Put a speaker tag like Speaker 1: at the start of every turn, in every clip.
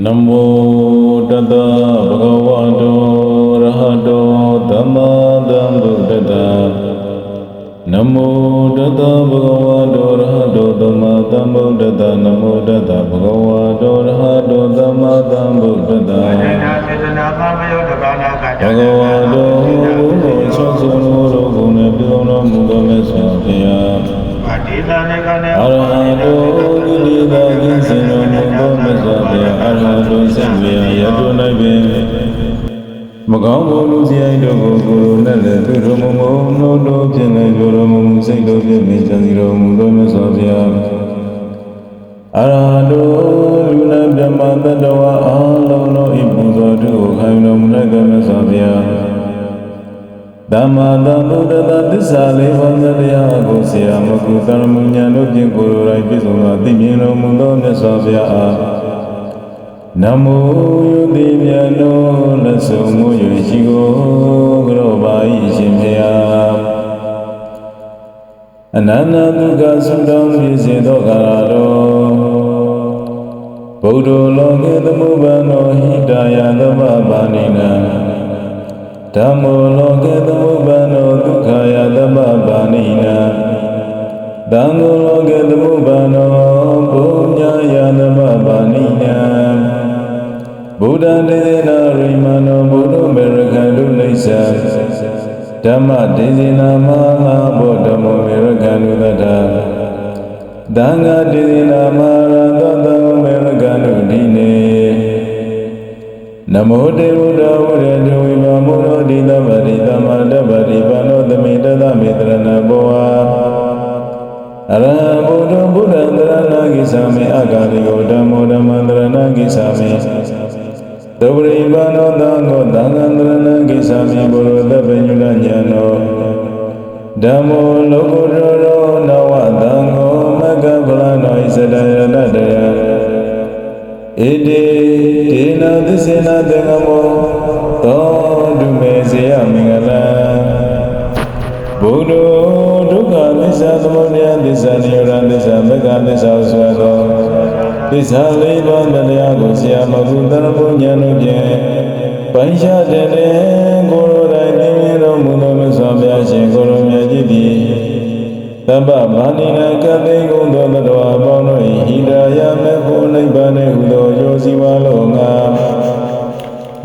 Speaker 1: နမောတတဗုဒ္ဓဝါတောရဟတောသမ္မာသမ္ဗုဒ္ဓတ္တနမောတတဗုဒ္ဓဝါတောရဟတောသမ္မာသမ္ဗုဒ္ဓတ္တနမောတတဗုဒ္ဓဝါတောရဟတောသမ္မာသမ္ဗုဒ္ဓတ္တ
Speaker 2: အနန္တစေတနာသံဃယုတကာနာက
Speaker 1: ဘဂဝါတောဘုရားချောစုံတော်ဘုံနဲ့ပြုံးတော်မူသောမြတ်စွာဘုရား
Speaker 2: ပါတိသနေကနေ
Speaker 1: အရဟတောကိလေသာကင်းစ မကောင်းသောလူစရိုက်တို့ကိုကိုယ်တော်နဲ့လည်းသူတော်မူမုံနှုတ်တော်ဖြင့်လည်းကြောတော်မူမူစိတ်တော်ဖြင့်မြင်ကြစီတော်မူသောမြတ်စွာဘုရားအရဟတောလူနာမြတ်မတတ္တဝါအာလုံးသောဤပူဇော်တုကိုခံယူတော်မူ၌သောမြတ်စွာဘုရားဓမ္မတံဗုဒ္ဓတသစ္စာလေးပါးတရားကိုဆရာမကုသရမဉာဏ်တို့ဖြင့်ကိုယ်တော်၌ပြည့်စုံသောသိမြင်တော်မူသောမြတ်စွာဘုရားအား နမောယုတိမြတ်တော်လက်ဆုံးမူ၍ရှိကိုကြောပါ၏ရှင်ဘုရားအနန္တဒုက္ခသုတောင်းပြည့်စေသောကာလတော်ဗုဒ္ဓလောကေသမုပ္ပန္နောဟိတာယသမပါဏိနံဓမ္မောလောကေသမုပ္ပန္နောဒုက္ခယသမပါဏိနာဓမ္မောလောကေသမုပ္ပန္နောပုညယ ဗုဒ္ဓဒေသနာရိမနောဘုဒ္ဓမေရခန္တုလိစ္ဆာဓမ္မဒေသနာမဟာဗုဒ္ဓမောမေရခန္တုတတသံဃာဒေသနာမရသောတံမေရခန္တုဒီနေနမောတေဝုဒ္ဓဝရတေဝိမာမောရောဒီတဗ္ဗတိသမ္မာတဗ္ဗတိဘာနောသမိတသမေတရဏဘောဝအရဟံဗုဒ္ဓဗုဒ္ဓံတရဏဂိသမေအဂါလိယောဓမ္မောဓမ္မံတရဏဂိသမေ သဝရိဘာနောသံဃောသံဃံတရဏဂိသမေဘောရောတပ္ပညုလညာနောဓမ္မောလောကုတ္တရောနဝသံဃောမဂ္ဂဗလနောဣစဒယတတယဣတိဒေနသစ္စေနတေငမောသောဒုမေဇေယမင်္ဂလံဘုဒ္ဓဒုက္ခသစ္စာသမုဒယသစ္စာနိရောဓသစ္စာမဂ္ဂသစ္စာဆိုသော သစ္စာလေးပါးတရားကိုဆရာမဂုတရဘုညာတို့ဖြင့်ပိုင်ရှားတဲ့ကိုယ်တော်တိုင်သိမြင်တော်မူသောမြတ်စွာဘုရားရှင်ကိုယ်တော်မြတ်ကြီးသည်တပ္ပမာနိနကတိကုံသောတတဝအပေါင်းတို့၏ဣဒာယမေဖို့နိဗ္ဗာန်ဟုသောယောစီဝါလောငါ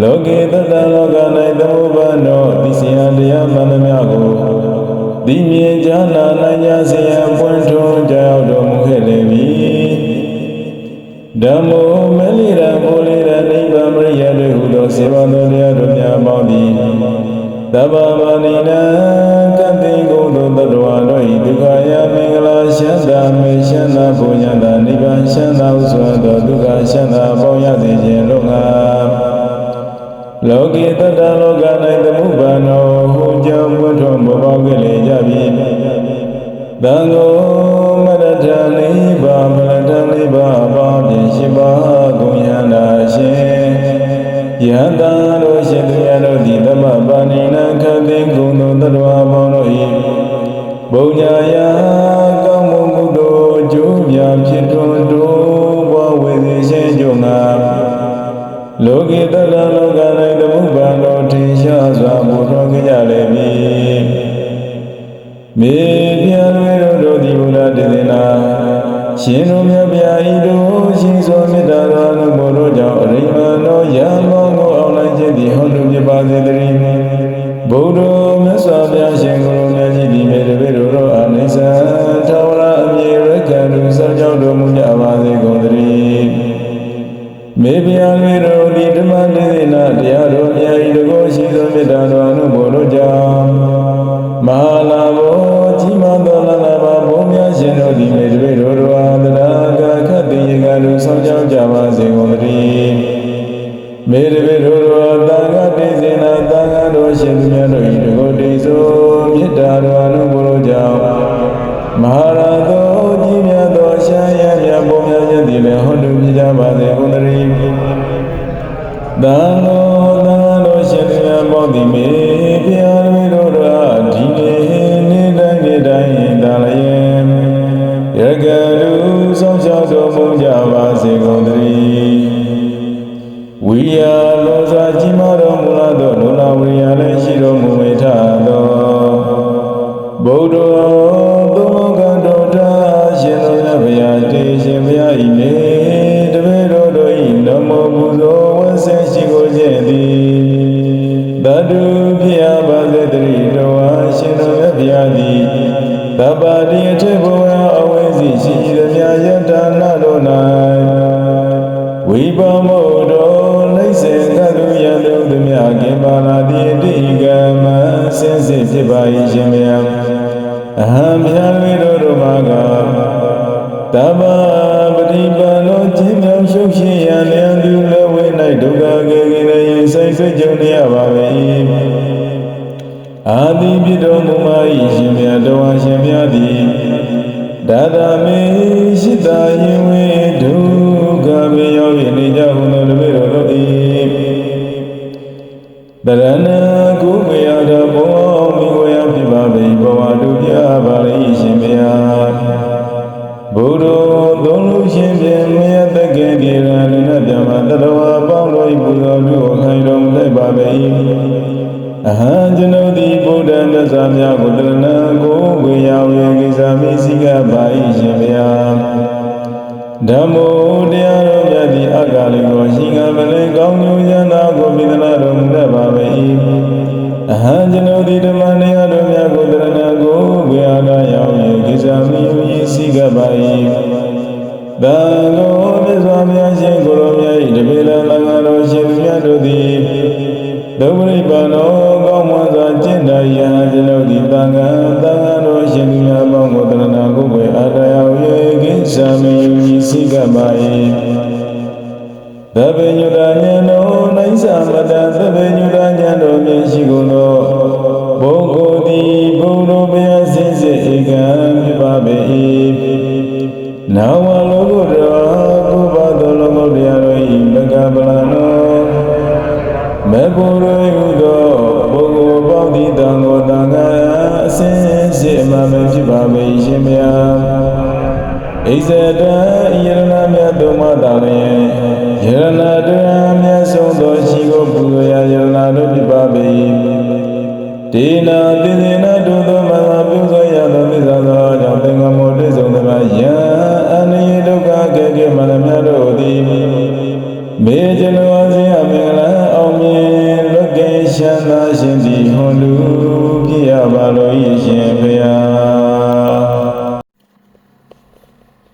Speaker 1: လောကေတတလောက၌သမုပ္ပါနောသိစီယတရားမှန်သမျှကိုဒီမြင်ကြားနာနိုင်ကြစေရန်ပွင့်ထွန်းကြောက်တော်မူခဲ့လေပြီ ဓမ္မောမလိရကိုလိရနိဗ္ဗာန်မရိယတေဟုသောစေဝသောတရားတို့များပေါင်းသည်တဗ္ဗမာနိနကတိကုံသောတတဝါတို့၏ဒုက္ခယမင်္ဂလာရှမ်းသာမေရှမ်းသာဘုံညာသာနိဗ္ဗာန်ရှမ်းသာဟုဆိုသောဒုက္ခရှမ်းသာပေါင်းရစေခြင်းတို့ငါလောကေတတလောက၌သမုပ္ပါနောဟူကြောင့်ဘုထွန်းဘောပေါကလေးကြပြီသံဃောမရထနိဗ္ဗာန်မရထနိဗ္ဗာန်ပါဖြင့် ရှိပါကုန်ရနာရှင်ယန္တာတို့ရှင်သူများတို့သည်သမပါဏိနခတိကုံသောတတဝါပေါင်းတို့၏ဘုံညာယကောင်းမှုကုသိုလ်အကျိုးများဖြစ်ထွန်းတိုးပွားဝေစေခြင်းကြောင့်ငါလောကိတတလောက၌သမုပ္ပါတော်ထင်ရှားစွာဘုရားကြကြလေပြီမေပြန်လွေတို့တို့ဒီဘုရားတည်နာ ရှင်တို့မြတ်ဗျာဤတို့ရှင်စွာမေတ္တာတော်အနုဘောတို့ကြောင့်အရိမန္တောယံမောကိုအောင်နိုင်ခြင်းသည်ဟောတုပြပါစေတည်းဘုဒ္ဓမြတ်စွာဘုရားရှင်ကိုယ်တော်မြတ်ကြီးဒီမေတ္တာတို့တို့အာနိစ္စထာဝရအမြဲရကံသူစောင့်ကြောက်တော်မူကြပါစေကုန်သတည်းမေဗျာမေတော်ဒီဓမ္မဒေသနာတရားတော်အရာဤတကောရှိသောမေတ္တာတော်အနုဘောတို့ကြောင့်မဟာလာဘောကြီးမားသောလ လူဆောင်ကြောက်ကြပါစေကုန်သတည်းမေတ္တာတို့တို့အားတာဃတိစေနာတာဃတော်ရှင်သူများတို့ဤတကောတိဆိုမေတ္တာတော်အနုဘောတို့ကြောင့်မဟာရာသောကြီးမြတ်သောရှားရမြတ်ဘုံများခြင်းသည်လည်းဟောတုပြကြပါစေကုန်သတည်းသံဃောသံဃာတော်ရှင်သူများပေါင်းသည်မေ ဖြစ်ပါ၏ရှင်မြတ်အဟံမြတ်ဝိတော်တို့မှာကတဗ္ဗပတိပါလောခြင်းမြောင်ရှုပ်ရှင်ရန်လျံသူလည်းဝိ၌ဒုက္ခကေကိနေရင်စိတ်ဆွကြုံနေရပါ၏အာတိပြတော်မူမ၏ရှင်မြတ်တော်ဟာရှင်မြတ်သည်ဒါဒမေရှိတာယင်ဝေဒုက္ခမေရောက်၏နေကြဟုသောတပည့်တော်တို့၏တရဏ ဓမ္မိုတရားတော်မြတ်သည်အကာလိကိုရှင်ကမလေးကောင်းကျိုးရန္တာကိုမိသနာတော်မူတတ်ပါ၏အဟံကျွန်ုပ်သည်ဓမ္မတရားတော်မြတ်ကိုတရဏကိုဝေယနာရောက်၏ကိစ္စမိမိစိကပါ၏တန်ကိုမြတ်စွာဘုရားရှင်ကိုယ်တော်မြတ်၏တပိလသံဃာတော်ရှင်သူများတို့သည်ဒုပရိပန္နောကောင်းမွန်စွာကျင့်တော်ရဟန်းကျွန်ုပ်သည်သံဃာသံဃာတော်ရှင်သူများပေါင်းကိုတရဏဂုဝေအာတယဝေကိစ္စမေ ယိစိကပါ၏သဗ္ဗညုတဉာဏ်တော်နိုင်သမတသဗ္ဗညုတဉာဏ်တော်မြင်ရှိကုန်သောပုဂ္ဂိုလ်သည်ဘုရားဘုရားစင်စစ်ဧကံဖြစ်ပါ၏နာဝလောကုတ္တရာကုဘသောလောကုတ္တရာတို့၏မကပလနောမေဘုရောဟုသောပုဂ္ဂိုလ်ပေါင်းသည်တံကိုတံဃာအစဉ်စစ်အမှန်ပဲဖြစ်ပါ၏ရှင်မြတ် ဣဇဒံယရဏမြတ်သုံးပါးတာလျင်ယရဏတရားမြတ်ဆုံးသောရှိကိုပူဇော်ရာယရဏတို့ဖြစ်ပါ၏ဒေနာတိသေနတုသောမသာပြုသောရသောသစ္စာသောကြောင့်သင်္ကမောတိဆုံးသမာယံအနိယဒုက္ခကေကေမနမြတ်တို့သည်မေဇနောစဉ်အမင်္ဂလာအောင်မြင်လွတ်ကင်းရှမ်းသာရှင်သည်ဟွန်လူဖြစ်ရပါလို့၏ရှင်ဖျား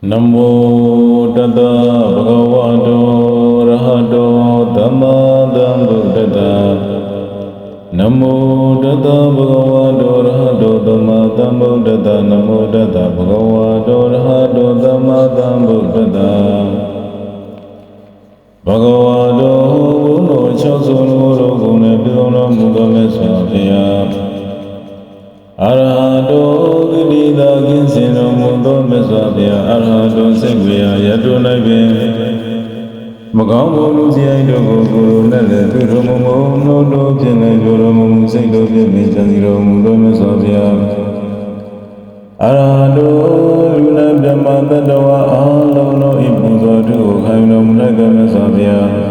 Speaker 1: နမောတတဗုဒ္ဓဝါတောရဟတောသမ္မာသမ္ဗုဒ္ဓတ္တနမောတတဗုဒ္ဓဝါတောရဟတောသမ္မာသမ္ဗုဒ္ဓတ္တနမောတတဗုဒ္ဓဝါတောရဟတောသမ္မာသမ္ဗုဒ္ဓတ္တဘဂဝါတောဘုနော၆ဆုံးသောလောကုနဲ့ပြုံးတော်မူသောမြတ်စွာဘုရား အရဟတောသီတိသာကင်းစင်တော်မူသောမြတ်စွာဘုရားအရဟတောစိတ်ဝေယယတု၌ပင်မကောင်းမှုလူစရိုက်တို့ကိုကိုယ်တော်နဲ့လည်းပြုတော်မူမူနှုတ်တော်ဖြင့်လည်းပြုတော်မူမူစိတ်တော်ဖြင့်မြင်ကြံစီတော်မူသောမြတ်စွာဘုရားအရဟတောလူနာမြတ်မတတဝအလုံးသောဤပူဇော်တုကိုခံယူတော်မူလိုက်သောမြတ်စွာဘုရား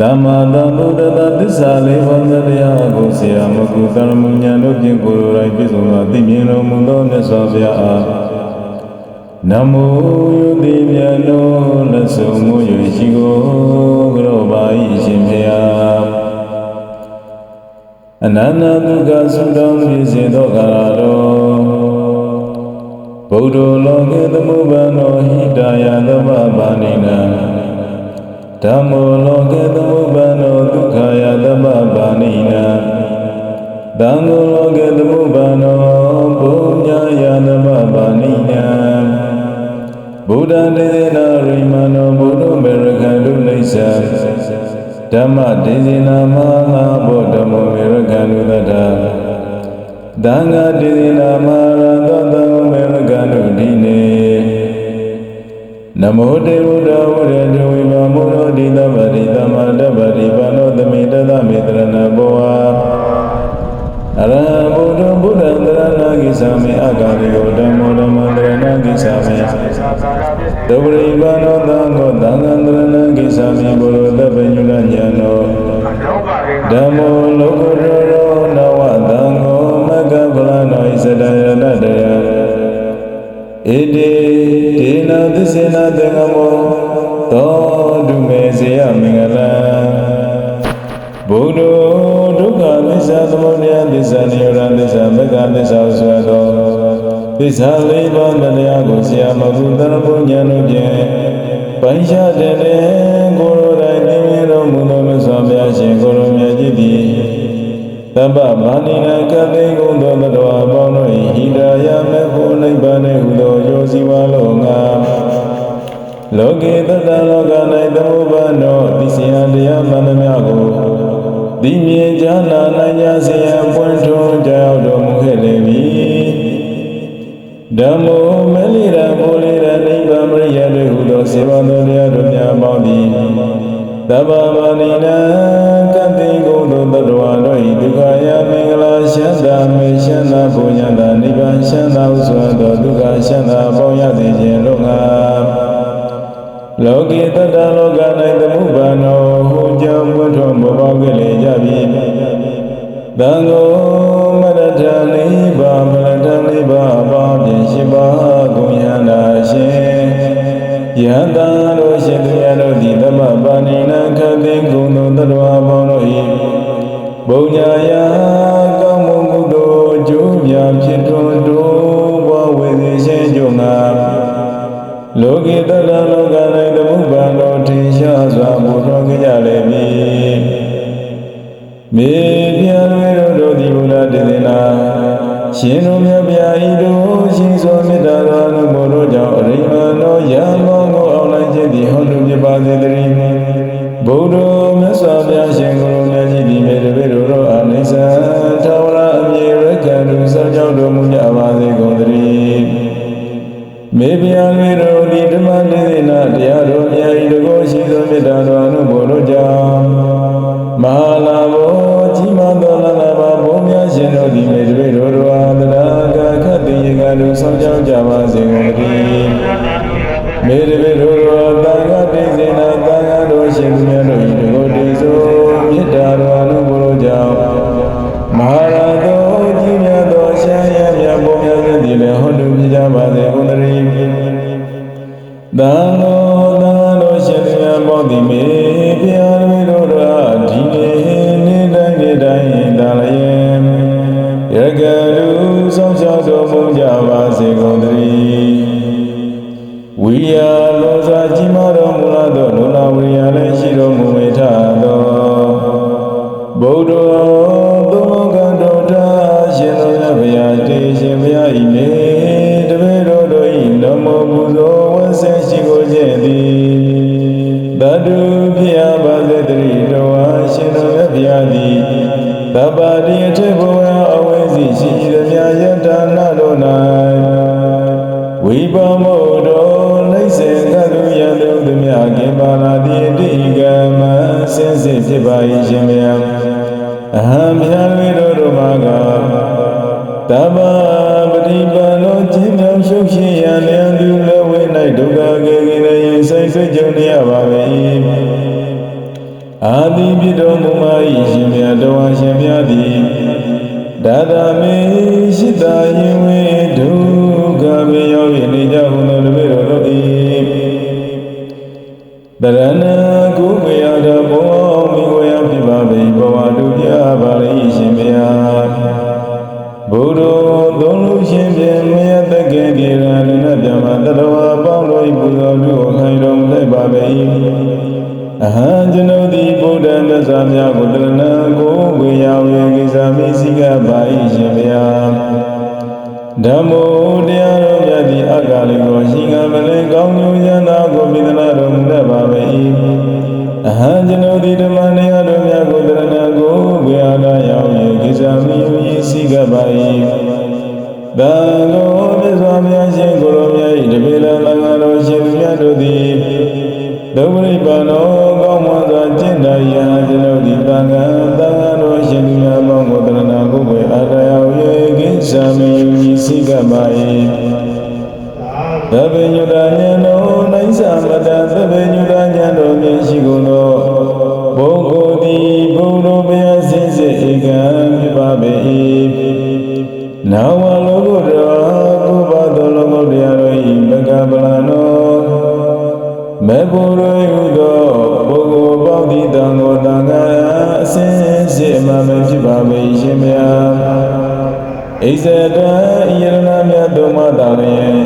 Speaker 1: ဓမ္မတံဗုဒ္ဓတသစ္စာလေးပါးတရားကိုဆရာမကုသရမဉာဏ်တို့ဖြင့်ကိုယ်တော်၌ပြည့်စုံသောသိမြင်တော်မူသောမြတ်စွာဘုရားအားနမောယတိမြတ်တော်လက်ဆုံးမူ၍ရှိကိုကြောပါ၏ရှင်ဘုရားအနန္တဒုက္ခသုတောင်းပြည့်စေသောကာလတော်ဗုဒ္ဓလောကေသမုပ္ပန္နောဟိတာယသမပါဏိနံ ဓမ္မောလောကေသမုပ္ပန္နောဒုက္ခယသမပါဏိနံသံဃောလောကေသမုပ္ပန္နောပုညယသမပါဏိနံဗုဒ္ဓတေနာရိမနောဘုဒ္ဓမေရခံလူလိစ္ဆာဓမ္မဒေဇေနာမဟာဗုဒ္ဓမောမေရခံလူတ္တသံဃာတေဇေနာမရသောသံဃမေရခံလူဒီ နေနမောတေဝုဒ္ဓဝရတေဝိမမောရောဒီတဗ္ဗတိသမ္မာတဗ္ဗတိဘာနောသမိတသမေတရဏဘောဝအရဟံဗုဒ္ဓဗုဒ္ဓံတရဏဂိသမေအဂါရိယောဓမ္မောဓမ္မံတရဏဂိသမေဒုပရိပါဏောသံဃောသံဃံတရဏဂိသမေဘုရောတပ္ပညုလညာနော
Speaker 2: လောကရေ
Speaker 1: ဓမ္မောလောကုတ္တရောနဝသံဃောမဂ္ဂဗလနောဣစတယရတတယဣတိဒေ နာသစ္စေနာသင်္ဃမောသောဒုမေဇေယမင်္ဂလံဘုဒ္ဓဒုက္ခသစ္စာသမုဒယသစ္စာနိရောဓသစ္စာမဂ္ဂသစ္စာဆွေသောသစ္စာလေးပါးတရားကိုဆရာမဘုသရဘုညာတို့ဖြင့်ပိုင်းခြားတဲ့ကိုယ်တော်တိုင်သင်္ကေတော်မူသောမြတ်စွာဘုရားရှင်ကိုယ်တော်မြတ်ကြီးသည် တပ္ပဗာနိနကတိကုသောတတော်အပေါင်းတို့၏ဟိတာယမေဖို့နိဗ္ဗာန်နှင့်ဟူသောယောစီဝါလောငါလောကေတတလောက၌သမုပ္ပါနောသိစရာတရားမှန်သမျှကိုဒီမြင်ကြားနာနိုင်ကြစေရန်ပွင့်ထွန်းကြောက်တော်မူခဲ့လေပြီဓမ္မောမလိရဘောလိရနိဗ္ဗာန်မရိယတို့ဟူသောစေဝသောတရားတို့များပေါင်းသည် သဗ္ဗဗာနိနကတိကုသိုလ်တတ္တဝါတို့၏ဒုက္ခယမင်္ဂလာရှမ်းသာမေရှမ်းသာဘုံညာသာနိဗ္ဗာန်ရှမ်းသာဟုဆိုသောဒုက္ခရှမ်းသာပေါင်းရစေခြင်းလို့ငါလောကီတတ္တလောက၌သမုပ္ပါနောဟူကြောင့်ဘုထောဘောပေါကလေးကြပြီသံဃောမရထနိဗ္ဗာန်မရထနိဗ္ဗာန်အပါဖြင့်ရှိပါကုန်ရန်သာရှင် ယဟတတို့ရှင်သူများတို့သည်သမပါဏိနခတိကုံသောတတ္တဝါပေါင်းတို့၏ဘုံညာယကောင်းမှုကုသိုလ်အကျိုးများဖြစ်ထွန်းတိုးပွားဝေစေခြင်းကြောင့်ငါလောကိတ္တလောက၌သမုပ္ပါတော်ထင်ရှားစွာဘုတော်ကြကြလေပြီမေပြရွေတို့တို့ဒီဘုရားတည်နာရှင်တို့မြတ်ဗျာဤတို့ရှင် လူဆောင်ကြောက်ကြပါစေကုန်သတည်းမေတ္တပေတို့တော်တာဃတိစေနာတာဃတော်ရှင်သူများတို့ဤတကောတေသောမေတ္တာတော်အနုဘောတို့ကြောင့်မဟာရာသောကြီးမြတ်သောဆရာရမြတ်ဘုံများသည်လည်းဟောတုပြကြပါစေကုန်သတည်းသံဃောသံဃာတော်ရှင်သူများပေါင်းသည်မေဖျားမေ ပါ ပမောတော်လိုက်စေကတုယံတို့သည်များကိပါလာတိအတိကမဆင်းစစ်ဖြစ်ပါ၏ရှင်ဗျာအဟံဗျာလေးတို့တို့မှာကတမ္မာပฏิပန်သောခြင်းကြောင့်ရှုပ်ရှင်ရန်လျံသူလည်းဝိ၌ဒုက္ခကေကိလည်းရင်ဆိုင်ဆွကြုံနေရပါပဲအာတိပြတော်မူမ၏ရှင်မြတ်တော်ဟာရှင်မြတ်သည်ဒါဒမေရှိတာယင်ဝေဒု တရဏကုမေယတဘောမိဝေယဖြစ်ပါပေဘဝတုပြပါလိရှင်မြတ်ဘုရောသုံးလို့ရှင်ဖြင့်မြတ်တကယ်ဒီရဏနပြမတတဝါပေါင်းတို့၏ပူဇော်ပြုခိုင်တော်မူလိုက်ပါပေအဟံကျွန်ုပ်သည်ဗုဒ္ဓမြတ်စွာဘုရားကိုတရဏကိုဝေယဝေကိစ္စမိစိကပါ၏ရှင်မြတ်ဓမ္မောတရားတော်မြတ် သည်အက္ခလိကိုရှိကမလေးကောင်းကျိုးရန်သာကိုမိသနာတော်မူတတ်ပါပေ၏အဟံကျွန်ုပ်သည်ဓမ္မတရားတော်မြတ်ကိုတရဏကိုဝေအာနာရောက်၏ကိစ္စမိမိစိကပါ၏တန်တော်မြတ်စွာဘုရားရှင်ကိုရောမြတ်၏တပိလလံဃာတော်ရှင်မြတ်တို့သည်ဒုပရိပါနောကောင်းမွန်စွာကျင့်တော်ရန်ကျွန်ုပ်သည်တန်ခါတန်ခါတော်ရှင်မြတ်ပေါင်းကိုတရဏကိုဝေအာနာရောက်၏ကိစ္စမိမိစိကပါ၏ သဗ္ဗညုတဉာဏ်တော်နိုင်သမတသဗ္ဗညုတဉာဏ်တော်မြင်ရှိကုန်သောဘုဂုတိဘုရောဘုရားစင်စစ်ဧကံဖြစ်ပါပေ၏နာဝလောကုတ္တရာကုဘသောလောကုတ္တရာတို့၏ဘဂဗလနောမေဘုရောဟုသောပုဂ္ဂိုလ်ပေါင်းသည့်တံကိုတံဃာအစဉ်စစ်အမှန်ပဲဖြစ်ပါပေရှင်မြတ်ဣဇေတံယရဏမြတ်တို့မှသာလျင်